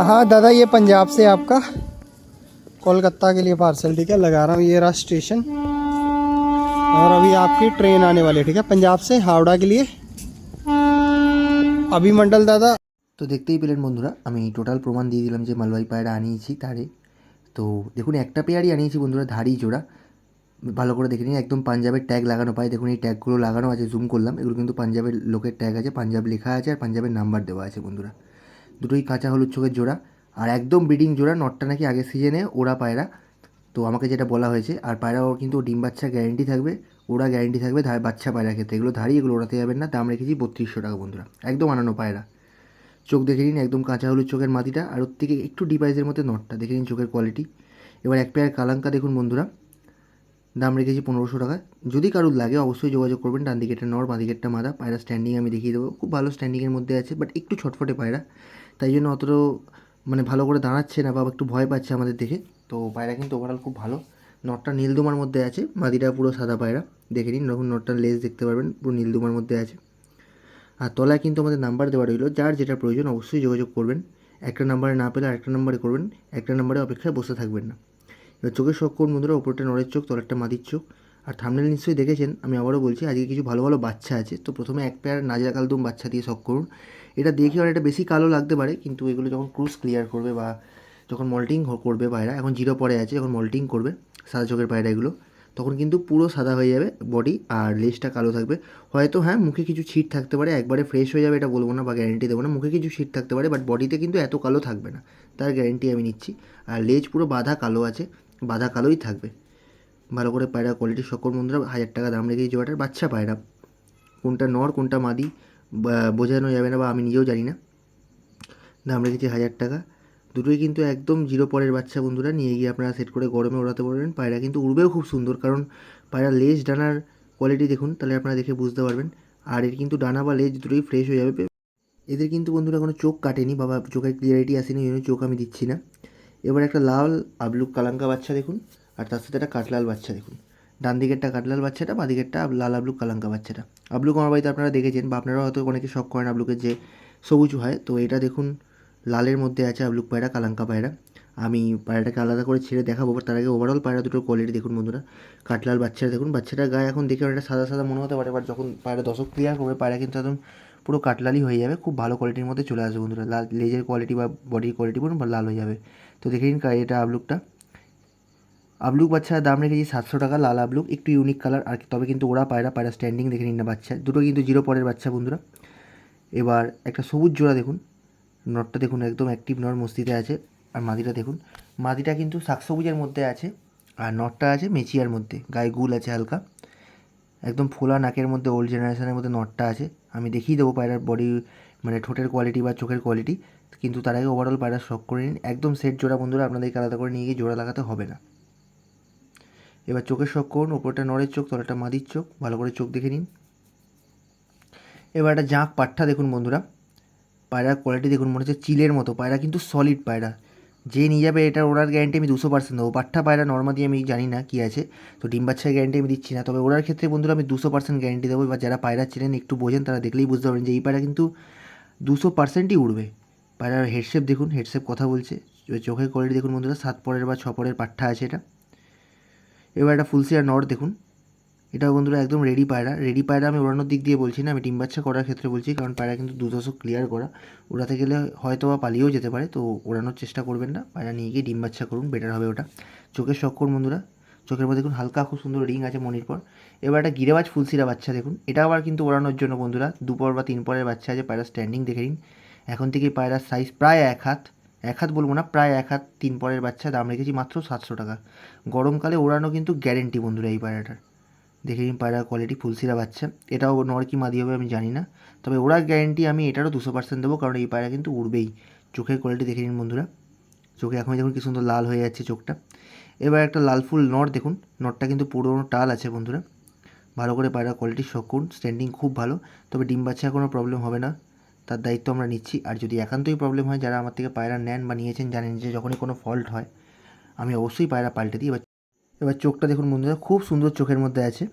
हाँ दादा ये पंजाब से आपका कोलकाता के लिए पार्सल ठीक है लगा रहा हूँ ये रहा स्टेशन और अभी आपकी ट्रेन आने वाली है ठीक है पंजाब से हावड़ा के लिए अभी मंडल दादा তো দেখতেই পেলেন বন্ধুরা আমি টোটাল প্রমাণ দিয়ে দিলাম যে মালবাহী পায়রা আনিয়েছি তারে তো দেখুন একটা পেয়ারই আনিয়েছি বন্ধুরা ধাড়ি জোড়া ভালো করে দেখে নিন একদম পাঞ্জাবের ট্যাগ লাগানো পায় দেখুন এই ট্যাগগুলো লাগানো আছে জুম করলাম এগুলো কিন্তু পাঞ্জাবের লোকের ট্যাগ আছে পাঞ্জাব লেখা আছে আর পাঞ্জাবের নাম্বার দেওয়া আছে বন্ধুরা দুটোই কাঁচা হলুদ চোখের জোড়া। আর একদম ব্রিডিং জোড়া, নটটা নাকি আগের সিজনে ওরা পায়রা। তো আমাকে যেটা বলা হয়েছে, আর পায়রা ওর কিন্তু ডিম বাচ্চা গ্যারেন্টি থাকবে ওরা গ্যারেন্টি থাকবে ধা- বাচ্চা পায়রা ক্ষেত্রে। এগুলো ধাড়ি এগুলো ওড়াতে যাবেন না, দাম রেখেছি বত্রিশশো টাকা বন্ধুরা। একদম আনানো পায়রা। চোখ দেখে নিন, একদম কাঁচা হলুদ চোখের মাটিটা, আর ওর থেকে একটু ডিভাইসের মধ্যে নটটা, দেখে নিন চোখের কোয়ালিটি এবার এক পেয়ার কালাঙ্কা দেখুন বন্ধুরা। দাম রেখেছি পনেরোশো টাকা। যদি কারুর লাগে অবশ্যই যোগাযোগ করবেন, ডান দিকেরটা নর, বাঁ দিকেরটা মাদা। পায়রা স্ট্যান্ডিং আমি দেখিয়ে দেবো। খুব ভালো স্ট্যান্ডিংয়ের মধ্যে আছে বাট একটু ছটফটে পায়রা। তাই জন্য অতটাও মানে ভালো করে দাঁড়াচ্ছে না বা একটু ভয় পাচ্ছে আমাদের দেখে। তো পায়রা কিন্তু ওভারঅল খুব ভালো। নটটা নীলদুমার মধ্যে আছে মাদিটা পুরো সাদা পায়রা। দেখে নিন যখন নটটার লেজ দেখতে পারবেন, পুরো নীলদুমার মধ্যে আছে। আর তলায় কিন্তু আমাদের নাম্বার দেওয়া রইল, যার যেটা প্রয়োজন অবশ্যই যোগাযোগ করবেন। একটা নাম্বারে না পেলে আরেকটা নাম্বারে করবেন, একটা নাম্বারে অপেক্ষায় বসে থাকবেন না। এবার চোখের শখ করুন বন্ধুরা, ওপরটা নড়ের চোখ, তলারটা মাদির চোখ। আর থামনেল নিশ্চয়ই দেখেছেন, আমি আবারও বলছি, আজকে কিছু ভালো ভালো বাচ্চা আছে, তো প্রথমে এক পেয়ার নাজরা কালদুম বাচ্চা দিয়ে শখ করুন। এটা দেখে অনেকটা বেশি কালো লাগতে পারে, কিন্তু এগুলো যখন ক্রুজ ক্লিয়ার করবে বা যখন মল্টিং করবে পায়রা, এখন জিরো পরে আছে, যখন মল্টিং করবে, সাদা চোখের পায়রা এগুলো, তখন কিন্তু পুরো সাদা হয়ে যাবে বডি আর লেজটা কালো থাকবে। হয়তো হ্যাঁ মুখে কিছু ছিট থাকতে পারে, একবারে ফ্রেশ হয়ে যাবে এটা বলব না বা গ্যারেন্টি দেবো না, মুখে কিছু ছিট থাকতে পারে বাট বডিতে কিন্তু এত কালো থাকবে না, তার গ্যারেন্টি আমি নিচ্ছি। আর লেজ পুরো বাঁধা কালো আছে, বাঁধা কালোই থাকবে। ভালো করে পায়রা কোয়ালিটি সকল বন্ধুরা হাজার টাকা দাম রেখে এই জোড়াটার বাচ্চা পায়রা। কোনটা নর, কোনটা মাদি বোঝানো যাবে না বা আমি নিজেও জানি না। দাম রেখেছি হাজার টাকা। দুটোই কিন্তু একদম জিরো পরের বাচ্চা বন্ধুরা, নিয়ে গিয়ে আপনারা সেট করে গরমে ওড়াতে পারবেন। পায়রা কিন্তু উড়বেও খুব সুন্দর, কারণ পায়রা লেজ ডানার কোয়ালিটি দেখুন, তাহলে আপনারা দেখে বুঝতে পারবেন। আর এর কিন্তু ডানা বা লেজ দুটোই ফ্রেশ হয়ে যাবে। এদের কিন্তু বন্ধুরা কোনো চোখ কাটেনি, বাবা, চোখের ক্লিয়ারিটি আসেনি, ওই জন্য চোখ আমি দিচ্ছি না। এবার একটা লাল আবলুক কালাঙ্কা বাচ্চা দেখুন। আর তার সাথে একটা কাটলাল বাচ্চা দেখুন। ডান দিকেরটা কাটলাল বাচ্চাটা, বাঁ দিকেরটা লাল আবলুক কালাঙ্কা বাচ্চাটা। আবলুক আমার বাড়িতে আপনারা দেখেছেন বা আপনারা হয়তো অনেকে শখ করেন আবলুকের যে সবুজ হয়। তো এটা দেখুন, লালের মধ্যে আছে আবলুক পায়রা, কালাঙ্কা পায়রা। আমি পায়রাটাকে আলাদা করে ছেড়ে দেখাবো তার আগে ওভারঅল পায়রা দুটোর কোয়ালিটি দেখুন বন্ধুরা। কাটলাল বাচ্চাটা দেখুন, বাচ্চাটার গায়ে এখন দেখে অনেকটা সাদা সাদা মনে হতে পারে বাট যখন পায়রা দশক ক্লিয়ার করবে, পায়রা কিন্তু একদম পুরো কাটলালই হয়ে যাবে, খুব ভালো কোয়ালিটির মধ্যে চলে আসবে বন্ধুরা। লাল লেজের কোয়ালিটি বা বডির কোয়ালিটি বলুন বা লাল হয়ে যাবে। তো দেখে নিন এটা আবলুকটা। আবলুক বাচ্চার দাম রেখেছি সাতশো টাকা, লাল আবলুক, একটু ইউনিক কালার আর তবে কিন্তু ওরা পায়রা পায়রা স্ট্যান্ডিং দেখে নিন না বাচ্চা। দুটো কিন্তু জিরো পরের বাচ্চা বন্ধুরা। এবার একটা সবুজ জোড়া দেখুন। নটটা দেখুন, একদম অ্যাক্টিভ নর মস্তিতে আছে। আর মাদিটা দেখুন। মাদিটা কিন্তু শাকসবুজের মধ্যে আছে, আর নটটা আছে মেচিয়ার মধ্যে। গায়ে গুল আছে হালকা। একদম ফোলা নাকের মধ্যে ওল্ড জেনারেশনের মধ্যে নটটা আছে। আমি দেখিয়ে দেবো পায়রার বডি মানে ঠোঁটের কোয়ালিটি বা চোখের কোয়ালিটি কিন্তু তার আগে ওভারঅল পায়রা শখ করে নিন। একদম সেট জোড়া বন্ধুরা, আপনাদেরকে আলাদা করে নিয়ে গিয়ে জোড়া লাগাতে হবে না। এবার চোখের শখ করুন ওপরটা নরের চোখ, তলাটা মাদির চোখ, ভালো করে চোখ দেখে নিন। এবার একটা জাঁক পাঠা দেখুন বন্ধুরা। পায়রার কোয়ালিটি দেখুন, মনে হচ্ছে চিলের মতো। পায়রা কিন্তু সলিড পায়রা। যে নিয়ে যাবে এটার ওড়ার গ্যারান্টি আমি দুশো পার্সেন্ট দেবো। পাঠা পায়রা নর্মাদি আমি জানি না কী আছে। তো ডিম বাচ্চার গ্যারান্টি আমি দিচ্ছি না। তবে ওড়ার ক্ষেত্রে বন্ধুরা আমি দুশো পার্সেন্ট গ্যারান্টি দেবো। এবার যারা পায়রা ছিলেন একটু বোঝেন, তারা দেখলেই বুঝতে পারবেন যে এই পায়রা কিন্তু দুশো পার্সেন্টই উড়বে। পায়রার হেডশেপ দেখুন হেডশেপ কথা বলছে। চোখের কোয়ালিটি দেখুন বন্ধুরা, সাত পরের বা ছ পরের পাঠা আছে এটা। এবার একটা ফুলসিয়ার নট দেখুন। এটা বন্ধুরা একদম রেডি পায়রা। রেডি পায়রা আমি ওড়ানোর দিক দিয়ে বলছি না, আমি ডিম বাচ্চা করার ক্ষেত্রে বলছি, কারণ পায়রা কিন্তু দু দশক ক্লিয়ার করা। ওড়াতে গেলে হয়তো বা পালিয়েও যেতে পারে, তো ওড়ানোর চেষ্টা করবেন না। পায়রা নিয়ে গিয়ে ডিম বাচ্চা করুন বেটার হবে ওটা। চোখের শখ করুন বন্ধুরা। চোখের মধ্যে দেখুন হালকা খুব সুন্দর রিং আছে মনির পর এবার একটা গিরেবাজ ফুলসিরা বাচ্চা দেখুন। এটা আবার কিন্তু ওড়ানোর জন্য বন্ধুরা, দুপর বা তিন পরের বাচ্চা আছে, পায়রা স্ট্যান্ডিং দেখে নিন। এখন থেকে পায়রার সাইজ প্রায় এক হাত। এক হাত বলব না, প্রায় এক হাত, তিন পরের বাচ্চা, দাম রেখেছি মাত্র সাতশো টাকা। গরমকালে ওড়ানো কিন্তু গ্যারেন্টি বন্ধুরা এই পায়রাটার দেখে নিন পায়রার কোয়ালিটি ফুলসিরা বাচ্চা। এটাও নর কি মাদি হবে আমি জানি না। তবে ওড়ার গ্যারেন্টি আমি এটারও দুশো পার্সেন্ট দেবো, কারণ এই পায়রা কিন্তু উড়বেই। চোখের কোয়ালিটি দেখে নিন বন্ধুরা। চোখে এখন দেখুন কি সুন্দর লাল হয়ে যাচ্ছে চোখটা। এবার একটা লাল ফুল নট দেখুন। নটটা কিন্তু পুরোনো টাল আছে বন্ধুরা। ভালো করে পায়রা কোয়ালিটি শকুন স্ট্যান্ডিং খুব ভালো। তবে ডিম বাচ্চা কোনো প্রবলেম হবে না। তার দায়িত্ব আমরা নিচ্ছি। আর যদি একান্তই প্রবলেম হয়, যারা আমার থেকে পায়রা নেন বা নিয়েছেন, জানেন যে যখনই কোনো ফল্ট হয়, আমি অবশ্যই পায়রা পাল্টে দিই। এবার এবার চোখটা দেখুন বন্ধুরা, খুব সুন্দর চোখের মধ্যে আছে।